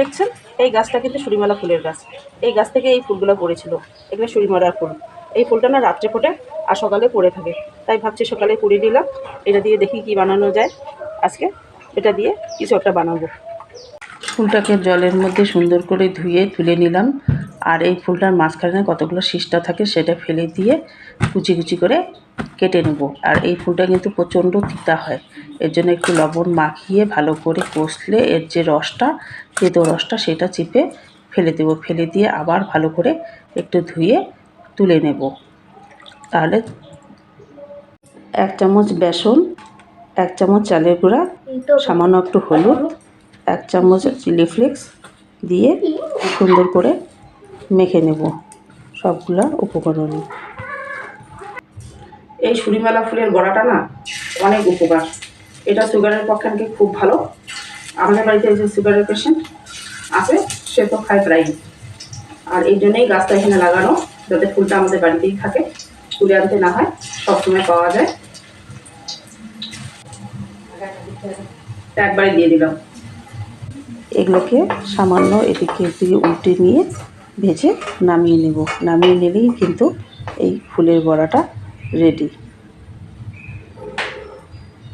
দেখছেন, এই গাছটা কিন্তু সুরিমালা ফুলের গাছ। এই গাছ থেকে এই ফুলগুলো পড়েছিল। এগুলো সুরিমালার ফুল। এই ফুলটা না রাত্রে ফোটে আর সকালে পড়ে থাকে। তাই ভাবছি সকালে কুড়িয়ে নিলাম। এটা দিয়ে দেখি কি বানানো যায়। আজকে এটা দিয়ে কিছু একটা বানাবো। ফুলটাকে জলের মধ্যে সুন্দর করে ধুয়ে তুলে নিলাম। আর এই ফুলটার মাঝখানে কতগুলো শিষ্টা থাকে সেটা ফেলে দিয়ে কুচি কুচি করে কেটে নেব। আর এই ফুলটা কিন্তু প্রচণ্ড তিতা হয়। এর জন্য একটু লবণ মাখিয়ে ভালো করে কষলে এর যে রসটা, তেতো রসটা, সেটা চিপে ফেলে দেব। ফেলে দিয়ে আবার ভালো করে একটু ধুয়ে তুলে নেব। তাহলে এক চামচ বেসন, এক চামচ চালের গুঁড়া, সামান্য একটু হলুদ, এক চামচ চিলি ফ্লেক্স দিয়ে সুন্দর করে মেখে নেব সবগুলা উপকরণ। এই সুরিমালা ফুলের বড়াটা না অনেক উপকার। এটা সুগারের পক্ষে নাকি খুব ভালো। আমাদের বাড়িতে যে সুগারের পেশেন্ট আছে সে তো খায় প্রায় আর এই জন্যই গাছটা এখানে লাগানো যাতে ফুলটা আমাদের বাড়িতেই থাকে তুলে আনতে না হয় সবসময় পাওয়া যায়। একবারে দিয়ে দিলাম। এগুলোকে সামান্য এদিকে এদিকে উল্টে নিয়ে ভেজে নামিয়ে নেব। নামিয়ে নিলেই কিন্তু এই ফুলের বড়াটা রেডি